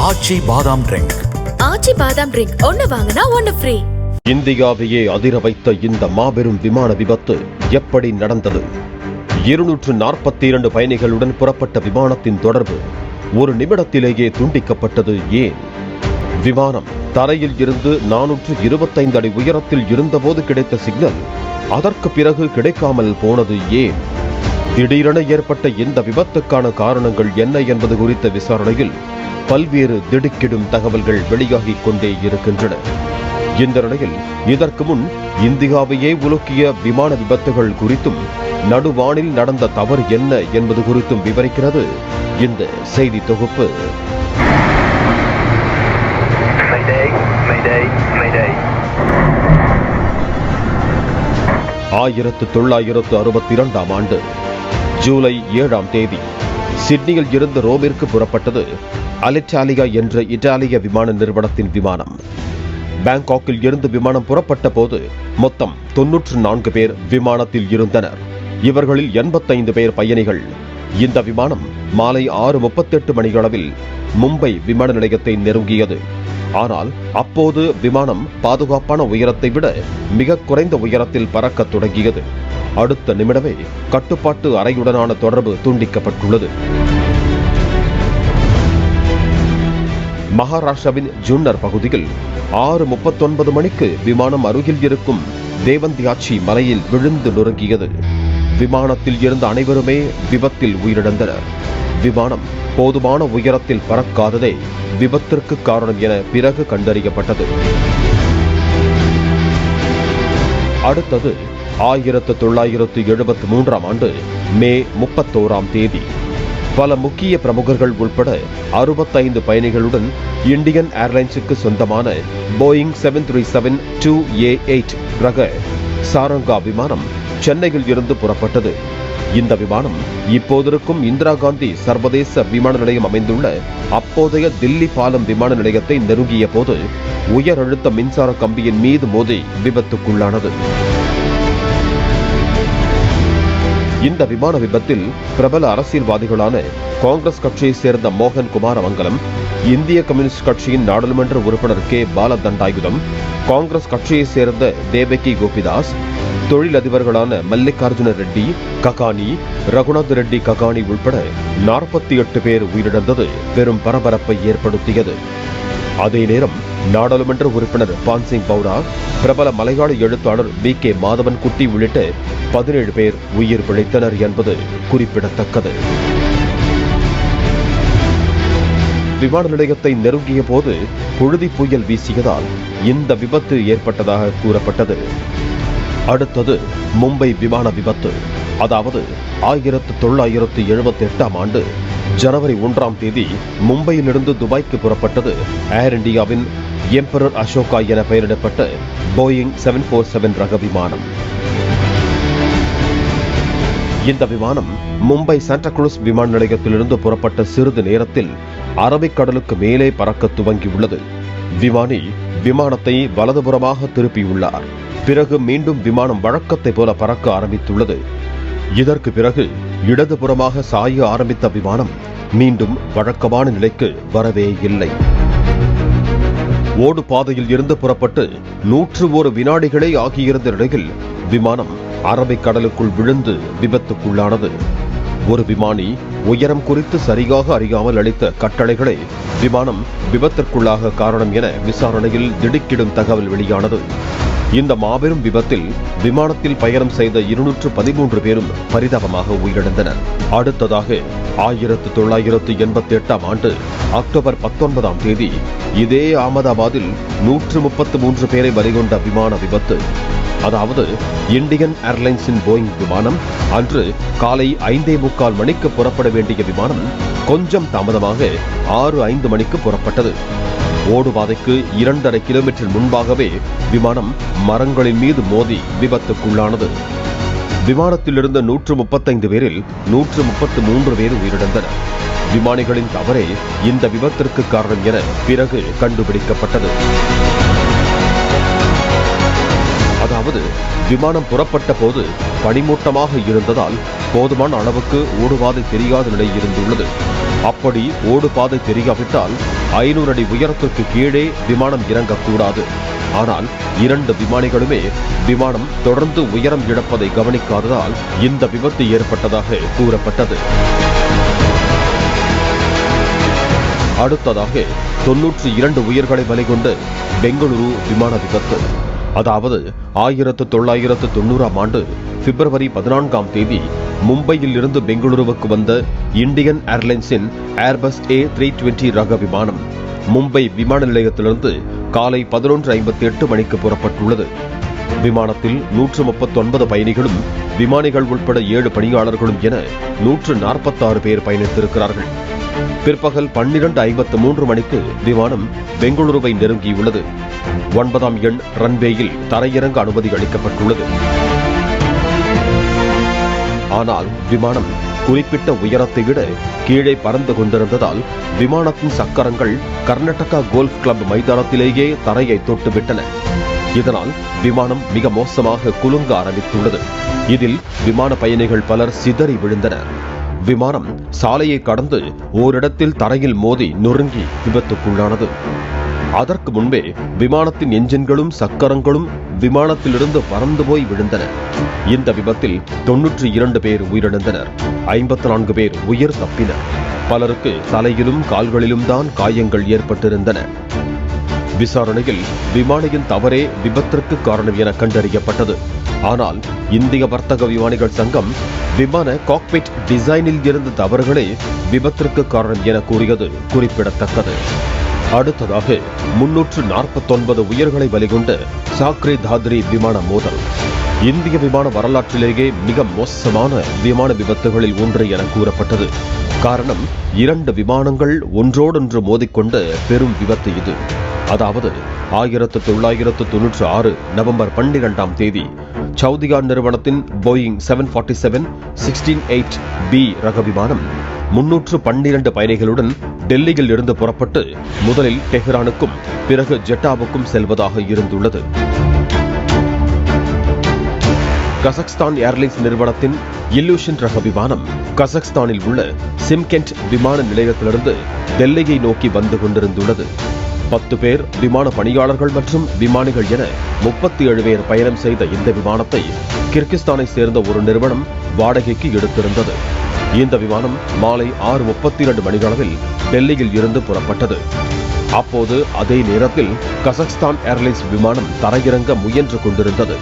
ஆச்சி பாதாம் ட்ரிங்க் ஆச்சி பாதாம் ட்ரிங்க் ஒன்னு வாங்கினா ஒன்னு ஃப்ரீ இந்தியாவையே அதிர வைத்த இந்த மாபெரும் விமான விபத்து எப்படி நடந்தது? இருநூற்று நாற்பத்தி இரண்டு பயணிகளுடன் புறப்பட்ட விமானத்தின் தொடர்பு ஒரு நிமிடத்திலேயே துண்டிக்கப்பட்டது ஏன்? விமானம் தரையில் இருந்து நானூற்று இருபத்தைந்து அடி உயரத்தில் இருந்தபோது கிடைத்த சிக்னல் அதற்கு பிறகு கிடைக்காமல் போனது ஏன்? திடீரென ஏற்பட்ட இந்த விபத்துக்கான காரணங்கள் என்ன என்பது குறித்த விசாரணையில் பல்வேறு திடுக்கிடும் தகவல்கள் வெளியாகிக் கொண்டே இருக்கின்றன. இந்த நிலையில் இதற்கு முன் இந்தியாவையே உலுக்கிய விமான விபத்துகள் குறித்தும் நடுவானில் நடந்த தவறு என்ன என்பது குறித்தும் விவரிக்கிறது இந்த செய்தி தொகுப்பு. ஆயிரத்து தொள்ளாயிரத்து அறுபத்தி இரண்டாம் ஆண்டு ஜூலை ஏழாம் தேதி சிட்னியில் இருந்து ரோமிற்கு புறப்பட்டது. அலெட்டாலியா என்ற இத்தாலிய விமான நிறுவனத்தின் விமானம். பேங்காக்கில் இருந்து விமானம் புறப்பட்ட போது மொத்தம் தொன்னூற்று நான்கு பேர் விமானத்தில் இருந்தனர். இவர்களில் எண்பத்தைந்து பேர் பயணிகள். இந்த விமானம் மாலை ஆறு முப்பத்தெட்டு மணியளவில் மும்பை விமான நிலையத்தை நெருங்கியது. ஆனால் அப்போது விமானம் பாதுகாப்பான உயரத்தை விட மிக குறைந்த உயரத்தில் பறக்கத் தொடங்கியது. அடுத்த நிமிடமே கட்டுப்பாட்டு அறையுடனான தொடர்பு துண்டிக்கப்பட்டுள்ளது. மகாராஷ்டிராவின் ஜுன்னர் பகுதியில் ஆறு முப்பத்தொன்பது மணிக்கு விமானம் அருகில் இருக்கும் தேவந்தியாச்சி மலையில் விழுந்து நொறுங்கியது. விமானத்தில் இருந்த அனைவருமே விபத்தில் உயிரிழந்தனர். விமானம் போதுமான உயரத்தில் பறக்காததே விபத்திற்கு காரணம் என பிறகு கண்டறியப்பட்டது. அடுத்தது ஆயிரத்து தொள்ளாயிரத்து எழுபத்தி மூன்றாம் ஆண்டு மே முப்பத்தோராம் தேதி. பல முக்கிய பிரமுகர்கள் உட்பட அறுபத்தைந்து பயணிகளுடன் இந்தியன் ஏர்லைன்ஸுக்கு சொந்தமான Boeing seven three seven two A eight ரக சாரங்கா விமானம் சென்னையில் இருந்து புறப்பட்டது. இந்த விமானம் இப்போதிருக்கும் இந்திரா காந்தி சர்வதேச விமான நிலையம் அமைந்துள்ள அப்போதைய தில்லி பாலம் விமான நிலையத்தை நெருங்கிய போது உயர் அழுத்த மின்சார கம்பியின் மீது மோதி விபத்துக்குள்ளானது. இந்த விமான விபத்தில் பிரபல அரசியல்வாதிகளான காங்கிரஸ் கட்சியைச் சேர்ந்த மோகன் குமாரமங்கலம் இந்திய கம்யூனிஸ்ட் கட்சியின் நாடாளுமன்ற உறுப்பினர் கே. பாலதண்டாயுதம் காங்கிரஸ் கட்சியைச் சேர்ந்த தேவகி கோபிதாஸ் தொழிலதிபர்களான மல்லிகார்ஜுன ரெட்டி ககானி ரகுநாத் ரெட்டி ககானி உள்பட நாற்பத்தி எட்டு பேர் உயிரிழந்தது. பெரும் பரபரப்பை ஏற்படுத்தியது. அதே நேரம் நாடாளுமன்ற உறுப்பினர் பான்சிங் பவுடா பிரபல மலையாள எழுத்தாளர் பி கே மாதவன் குட்டி உள்ளிட்ட பதினேழு பேர் உயிர் பிழைத்தனர் என்பது குறிப்பிடத்தக்கது. விமான நிலையத்தை நெருங்கிய போது புழுதி புயல் வீசியதால் இந்த விபத்து ஏற்பட்டதாக கூறப்பட்டது. அடுத்தது மும்பை விமான விபத்து. அதாவது ஆயிரத்து தொள்ளாயிரத்து எழுபத்தி எட்டாம் ஆண்டு ஜனவரி ஒன்றாம் தேதி மும்பையிலிருந்து துபாய்க்கு புறப்பட்டது ஏர் இந்தியாவின் எம்பரர் அசோகா என பெயரிடப்பட்ட போயிங் செவன் போர் செவன் ரக விமானம். இந்த விமானம் மும்பை சாண்டாக்ரூஸ் விமான நிலையத்திலிருந்து புறப்பட்ட சிறிது நேரத்தில் அரபிக்கடலுக்கு மேலே பறக்க துவங்கியுள்ளது. விமானி விமானத்தை வலதுபுறமாக திருப்பியுள்ளார். பிறகு மீண்டும் விமானம் வழக்கத்தை போல பறக்க ஆரம்பித்துள்ளது. இதற்கு பிறகு இடதுபுறமாக சாய ஆரம்பித்த விமானம் மீண்டும் வழக்கமான நிலைக்கு வரவே இல்லை. ஓடு பாதையில் இருந்து புறப்பட்டு நூற்று ஒரு வினாடிகளே ஆகியிருந்த நிலையில் விமானம் அரபிக் கடலுக்குள் விழுந்து விபத்துக்குள்ளானது. ஒரு விமானி உயரம் குறித்து சரியாக அறியாமல் அளித்த கட்டளைகளை விமானம் விபத்திற்குள்ளாக காரணம் என விசாரணையில் திடுக்கிடும் தகவல் வெளியானது. இந்த மாபெரும் விபத்தில் விமானத்தில் பயணம் செய்த இருநூற்று பதிமூன்று பேரும் பரிதாபமாக உயிரிழந்தனர். அடுத்ததாக ஆயிரத்து தொள்ளாயிரத்து எண்பத்தி எட்டாம் ஆண்டு அக்டோபர் பத்தொன்பதாம் தேதி இதே அகமதாபாத்தில் நூற்று முப்பத்து மூன்று பேரை பலிகொண்ட விமான விபத்து. அதாவது இந்தியன் ஏர்லைன்ஸின் போயிங் விமானம் அன்று காலை ஐந்தே முக்கால் மணிக்கு புறப்பட வேண்டிய விமானம் கொஞ்சம் தாமதமாக ஆறு ஐந்து மணிக்கு புறப்பட்டது. ஓடுபாதைக்கு இரண்டரை கிலோமீட்டர் முன்பாகவே விமானம் மரங்களின் மீது மோதி விபத்துக்குள்ளானது. விமானத்தில் இருந்த நூற்று முப்பத்தைந்து பேரில் நூற்று முப்பத்து மூன்று பேர் உயிரிழந்தனர். விமானிகளின் தவறே இந்த விபத்திற்கு காரணம் என பிறகு கண்டுபிடிக்கப்பட்டது. அதாவது விமானம் புறப்பட்ட போது பனிமூட்டமாக இருந்ததால் போதுமான அளவுக்கு ஓடுபாதை தெரியாத நிலை இருந்துள்ளது. அப்படி ஓடுபாதை தெரியாவிட்டால் ஐநூறு அடி உயரத்திற்கு கீழே விமானம் இறங்கக்கூடாது. ஆனால் இரண்டு விமானிகளுமே விமானம் தொடர்ந்து உயரம் இழப்பதை கவனிக்காததால் இந்த விபத்து ஏற்பட்டதாக கூறப்பட்டது. அடுத்ததாக தொன்னூற்றி இரண்டு உயிர்களை பலிகொண்டு பெங்களூரு விமான விபத்து. அதாவது ஆயிரத்து தொள்ளாயிரத்து தொண்ணூறாம் ஆண்டு பிப்ரவரி பதினான்காம் தேதி மும்பையில் இருந்து பெங்களூருவுக்கு வந்த இந்தியன் ஏர்லைன்ஸின் ஏர்பஸ் ஏ த்ரீ டுவெண்டி ரக விமானம் மும்பை விமான நிலையத்திலிருந்து காலை பதினொன்று ஐம்பத்தி எட்டு மணிக்கு புறப்பட்டுள்ளது. விமானத்தில் நூற்று முப்பத்தொன்பது பயணிகளும் விமானிகள் உட்பட ஏழு பணியாளர்களும் என நூற்று நாற்பத்தாறு பேர் பயணித்திருக்கிறார்கள். பிற்பகல் பன்னிரண்டு ஐம்பத்து மூன்று மணிக்கு விமானம் பெங்களூருவை நெருங்கியுள்ளது. ஒன்பதாம் எண் ரன்வேயில் தரையிறங்க அனுமதி அளிக்கப்பட்டுள்ளது. ஆனால் விமானம் குறிப்பிட்ட உயரத்தை விட கீழே பறந்து கொண்டிருந்ததால் விமானத்தின் சக்கரங்கள் கர்நாடகா கோல்ஃப் கிளப் மைதானத்திலேயே தரையை தொட்டுவிட்டன. இதனால் விமானம் மிக மோசமாக குலுங்க ஆரம்பித்துள்ளது. இதில் விமான பயணிகள் பலர் சிதறி விழுந்தனர். விமானம் சாலையை கடந்து ஓரிடத்தில் தரையில் மோதி நொறுங்கி விபத்துக்குள்ளானது. அதற்கு முன்பே விமானத்தின் என்ஜின்களும் சக்கரங்களும் விமானத்திலிருந்து பறந்து போய் விழுந்தன. இந்த விபத்தில் தொன்னூற்றி இரண்டு பேர் உயிரிழந்தனர். ஐம்பத்தி நான்கு பேர் உயிர் தப்பினர். பலருக்கு தலையிலும் கால்களிலும் தான் காயங்கள் ஏற்பட்டிருந்தன. விசாரணையில் விமானியின் தவறே விபத்திற்கு காரணம் என கண்டறியப்பட்டது. ஆனால் இந்திய வர்த்தக விமானிகள் சங்கம் விமான காக்பிட் டிசைனில் இருந்த தவறுகளே விபத்திற்கு காரணம் என கூறியது குறிப்பிடத்தக்கது. அடுத்ததாக முன்னூற்று நாற்பத்தொன்பது உயிர்களை பலிகொண்ட சாக்ரே தாத்ரி விமான மோதல். இந்திய விமான வரலாற்றிலேயே மிக மோசமான விமான விபத்துகளில் ஒன்று என கூறப்பட்டது. காரணம் இரண்டு விமானங்கள் ஒன்றோடொன்று மோதிக்கொண்ட பெரும் விபத்து இது. அதாவது ஆயிரத்து தொள்ளாயிரத்து தொன்னூற்று ஆறு நவம்பர் பன்னிரெண்டாம் தேதி சவுதிகான் நிறுவனத்தின் Boeing seven forty seven sixteen eight B ரக விமானம் முன்னூற்று பன்னிரண்டு பயணிகளுடன் டெல்லியில் இருந்து புறப்பட்டு முதலில் டெஹ்ரானுக்கும் பிறகு ஜெட்டாவுக்கும் செல்வதாக இருந்துள்ளது. கசக்ஸ்தான் ஏர்லைன்ஸ் நிறுவனத்தின் இல்லூஷன் ரக விமானம் கசக்ஸ்தானில் உள்ள சிம்கென்ட் விமான நிலையத்திலிருந்து டெல்லியை நோக்கி வந்து கொண்டிருந்துள்ளது. பத்து பேர் விமான பணியாளர்கள் மற்றும் விமானிகள் என முப்பத்தி ஏழு பேர் பயணம் செய்த இந்த விமானத்தை கிர்கிஸ்தானை சேர்ந்த ஒரு நிறுவனம் வாடகைக்கு எடுத்திருந்தது. இந்த விமானம் மாலை ஆறு முப்பத்தி இரண்டு மணிகளவில் டெல்லியில் இருந்து புறப்பட்டது. அப்போது அதே நேரத்தில் கசக்ஸ்தான் ஏர்லைன்ஸ் விமானம் தரையிறங்க முயன்று கொண்டிருந்தது.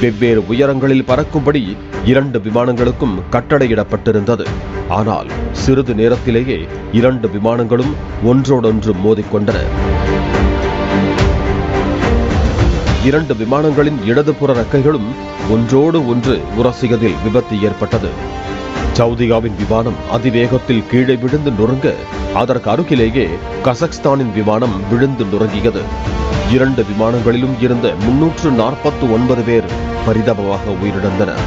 வெவ்வேறு உயரங்களில் பறக்கும்படி இரண்டு விமானங்களுக்கும் கட்டளையிடப்பட்டிருந்தது. ஆனால் சிறிது நேரத்திலேயே இரண்டு விமானங்களும் ஒன்றோடொன்று மோதிக்கொண்டன. இரண்டு விமானங்களின் இடதுபுற ரக்கைகளும் ஒன்றோடு ஒன்று உரசியதில் விபத்து ஏற்பட்டது. சவுதியாவின் விமானம் அதிவேகத்தில் கீழே விழுந்து நொறுங்க அதற்கு அருகிலேயே கசக்ஸ்தானின் விமானம் விழுந்து நொறுங்கியது. இரண்டு விமானங்களிலும் இருந்த முன்னூற்று நாற்பத்து ஒன்பது பேர் பரிதாபமாக உயிரிழந்தனர்.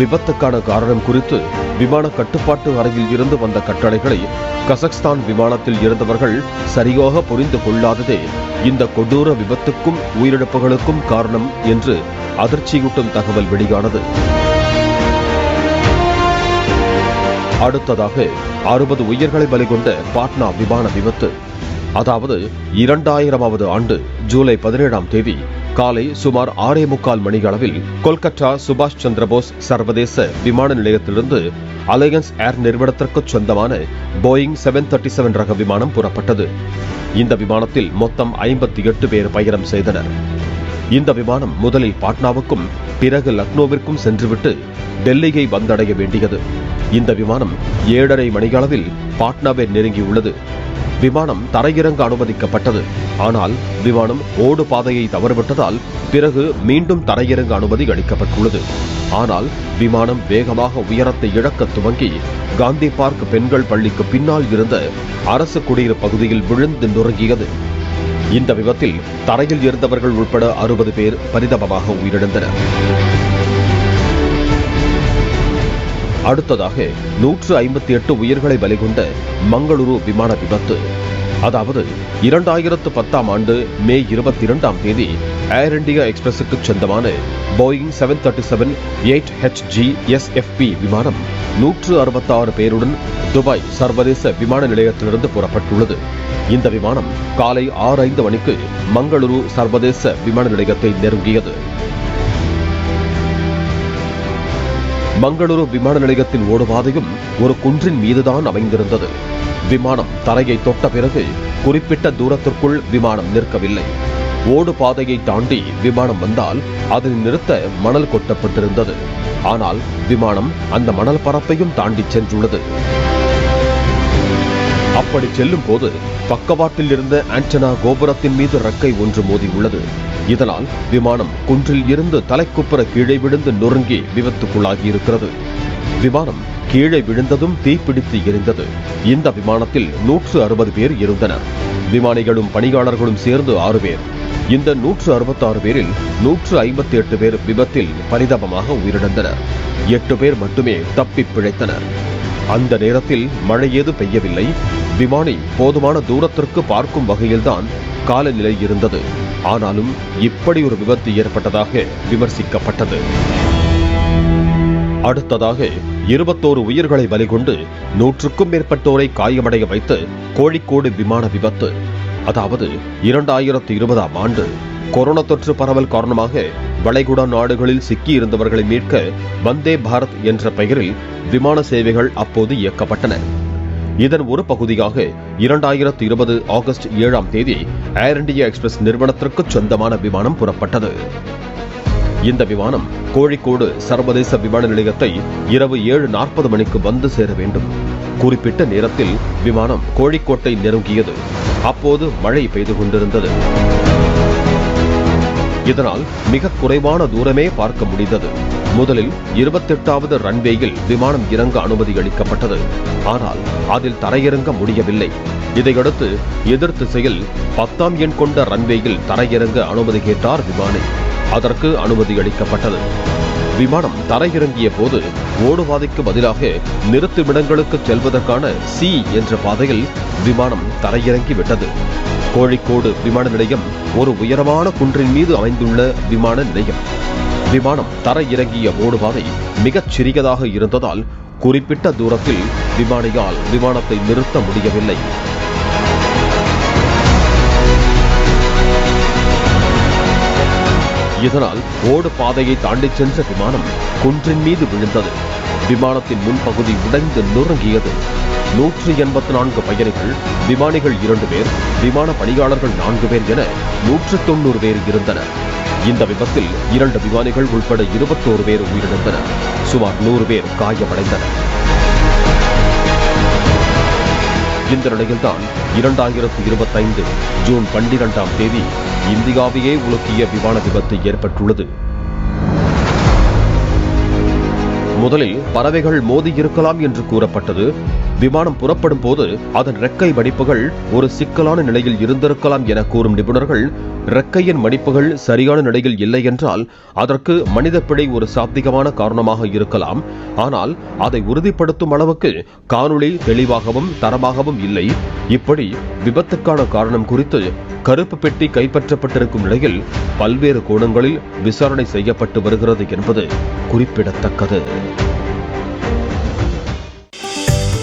விபத்துக்கான காரணம் குறித்து விமான கட்டுப்பாட்டு அறையில் இருந்து வந்த கட்டளைகளை கசக்ஸ்தான் விமானத்தில் இருந்தவர்கள் சரியாக புரிந்து கொள்ளாததே இந்த கொடூர விபத்துக்கும் உயிரிழப்புகளுக்கும் காரணம் என்று அதிர்ச்சியூட்டும் தகவல் வெளியானது. அடுத்ததாக அறுபது உயிர்களை பலிகொண்ட பாட்னா விமான விபத்து. அதாவது இரண்டாயிரமாவது ஆண்டு ஜூலை பதினேழாம் தேதி காலை சுமார் ஆறே முக்கால் மணிகளவில் கொல்கத்தா சுபாஷ் சந்திரபோஸ் சர்வதேச விமான நிலையத்திலிருந்து அலையன்ஸ் ஏர் நிறுவனத்திற்கு சொந்தமான போயிங் செவன் தேர்ட்டி செவன் ரக விமானம் புறப்பட்டது. இந்த விமானத்தில் மொத்தம் ஐம்பத்தி எட்டு பேர் பயணம் செய்தனர். இந்த விமானம் முதலில் பாட்னாவுக்கும் பிறகு லக்னோவிற்கும் சென்றுவிட்டு டெல்லியை வந்தடைய வேண்டியது. இந்த விமானம் ஏழரை மணிகளவில் பாட்னாவை நெருங்கியுள்ளது. விமானம் தரையிறங்க அனுமதிக்கப்பட்டது. ஆனால் விமானம் ஓடு பாதையை தவறுவிட்டதால் பிறகு மீண்டும் தரையிறங்க அனுமதி அளிக்கப்பட்டுள்ளது. ஆனால் விமானம் வேகமாக உயரத்தை இழக்க துவங்கி காந்தி பார்க் பெண்கள் பள்ளிக்கு பின்னால் இருந்த அரசு குடியிருப்பு பகுதியில் விழுந்து நொறுங்கியது. இந்த விபத்தில் தரையில் இருந்தவர்கள் உட்பட அறுபது பேர் பரிதாபமாக உயிரிழந்தனர். அடுத்ததாக நூற்று ஐம்பத்தி எட்டு உயிர்களை பலிகொண்ட மங்களூரு விமான விபத்து. அதாவது இரண்டாயிரத்து பத்தாம் ஆண்டு மே இருபத்தி இரண்டாம் தேதி ஏர் இந்தியா எக்ஸ்பிரஸுக்கு சொந்தமான Boeing seven thirty seven eight HG SFP விமானம் நூற்று அறுபத்தாறு பேருடன் துபாய் சர்வதேச விமான நிலையத்திலிருந்து புறப்பட்டுள்ளது. இந்த விமானம் காலை ஆறு ஐந்து மணிக்கு மங்களூரு சர்வதேச விமான நிலையத்தை நெருங்கியது. மங்களூரு விமான நிலையத்தின் ஓடுபாதையும் ஒரு குன்றின் மீதுதான் அமைந்திருந்தது. விமானம் தரையை தொட்ட பிறகு குறிப்பிட்ட தூரத்திற்குள் விமானம் நிற்கவில்லை. ஓடு பாதையை தாண்டி விமானம் வந்தால் அதை நிறுத்த மணல் கொட்டப்பட்டிருந்தது. ஆனால் விமானம் அந்த மணல் பரப்பையும் தாண்டி சென்றுள்ளது. அப்படி செல்லும் போது பக்கவாட்டில் இருந்த ஆண்டனா கோபுரத்தின் மீது ரக்கை ஒன்று மோதியுள்ளது. இதனால் விமானம் குன்றில் இருந்து தலைக்குப்புற கீழே விழுந்து நொறுங்கி விபத்துக்குள்ளாகி இருக்கிறது விமானம் கீழே விழுந்ததும் தீப்பிடித்து எரிந்தது. இந்த விமானத்தில் நூற்று அறுபது பேர் இருந்தனர். விமானிகளும் பணியாளர்களும் சேர்ந்து ஆறு பேர். இந்த நூற்று அறுபத்தாறு பேரில் நூற்று ஐம்பத்தி எட்டு பேர் விபத்தில் பரிதாபமாக உயிரிழந்தனர். எட்டு பேர் மட்டுமே தப்பி பிழைத்தனர். அந்த நேரத்தில் மழை ஏது பெய்யவில்லை. விமானி போதுமான தூரத்திற்கு பார்க்கும் வகையில்தான் காலநிலை இருந்தது. ஆனாலும் இப்படி ஒரு விபத்து ஏற்பட்டதாக விமர்சிக்கப்பட்டது. அடுத்ததாக இருபத்தோரு உயிர்களை பலிகொண்டு நூற்றுக்கும் மேற்பட்டோரை காயமடைய வைத்து கோழிக்கோடு விமான விபத்து. அதாவது இரண்டாயிரத்தி இருபதாம் ஆண்டு. கொரோனா தொற்று பரவல் காரணமாக வளைகுடா நாடுகளில் சிக்கியிருந்தவர்களை மீட்க வந்தே பாரத் என்ற பெயரில் விமான சேவைகள் அப்போது இயக்கப்பட்டன. இதன் ஒரு பகுதியாக இரண்டாயிரத்து இருபது ஆகஸ்ட் ஏழாம் தேதி ஏர் இண்டியா எக்ஸ்பிரஸ் நிறுவனத்திற்கு சொந்தமான விமானம் புறப்பட்டது. இந்த விமானம் கோழிக்கோடு சர்வதேச விமான நிலையத்தை இரவு ஏழு நாற்பது மணிக்கு வந்து சேர வேண்டும். குறிப்பிட்ட நேரத்தில் விமானம் கோழிக்கோட்டை நெருங்கியது. அப்போது மழை பெய்து கொண்டிருந்தது. இதனால் மிக குறைவான தூரமே பார்க்க முடிந்தது. முதலில் இருபத்தெட்டாவது ரன்வேயில் விமானம் இறங்க அனுமதி அளிக்கப்பட்டது. ஆனால் அதில் தரையிறங்க முடியவில்லை. இதையடுத்து எதிர் திசையில் பத்தாம் எண் கொண்ட ரன்வேயில் தரையிறங்க அனுமதி கேட்டார் விமானி. அதற்கு அனுமதி அளிக்கப்பட்டது. விமானம் தரையிறங்கிய போது ஓடுபாதைக்கு பதிலாக நிறுத்துமிடங்களுக்கு செல்வதற்கான சி என்ற பாதையில் விமானம் தரையிறங்கி விட்டது. கோழிக்கோடு விமான நிலையம் ஒரு உயரமான குன்றின் மீது அமைந்துள்ள விமான நிலையம். விமானம் தரையிறங்கிய ஓடுபாதை மிகச் சிறியதாக இருந்ததால் குறிப்பிட்ட தூரத்தில் விமானியால் விமானத்தை நிறுத்த முடியவில்லை. இதனால் ஓடு பாதையை தாண்டிச் சென்ற விமானம் குன்றின் மீது விழுந்தது. விமானத்தின் முன்பகுதி உடைந்து நொறுங்கியது. நூற்றி எண்பத்தி நான்கு பயணிகள் விமானிகள் இரண்டு பேர் விமான பணியாளர்கள் நான்கு பேர் என நூற்று தொண்ணூறு பேர் இருந்தனர். இந்த விபத்தில் இரண்டு விமானிகள் உள்பட இருபத்தோரு பேர் உயிரிழந்தனர். சுமார் நூறு பேர் காயமடைந்தனர். இந்த நிலையில்தான் இரண்டாயிரத்து இருபத்தைந்து ஜூன் பன்னிரெண்டாம் தேதி இந்தியாவையே உலுக்கிய விமான விபத்து ஏற்பட்டுள்ளது. முதலில் பறவைகள் மோதி இருக்கலாம் என்று கூறப்பட்டது. விமானம் புறப்படும் போது அதன் ரெக்கை மடிப்புகள் ஒரு சிக்கலான நிலையில் இருந்திருக்கலாம் என கூறும் நிபுணர்கள் ரெக்கையின் மடிப்புகள் சரியான நிலையில் இல்லை என்றால் அதற்கு மனித பிழை ஒரு சாத்தியமான காரணமாக இருக்கலாம். ஆனால் அதை உறுதிப்படுத்தும் அளவுக்கு காணொளி தெளிவாகவும் தரமாகவும் இல்லை. இப்படி விபத்துக்கான காரணம் குறித்து கருப்பு பெட்டி கைப்பற்றப்பட்டிருக்கும் நிலையில் பல்வேறு கோணங்களில் விசாரணை செய்யப்பட்டு வருகிறது என்பது குறிப்பிடத்தக்கது.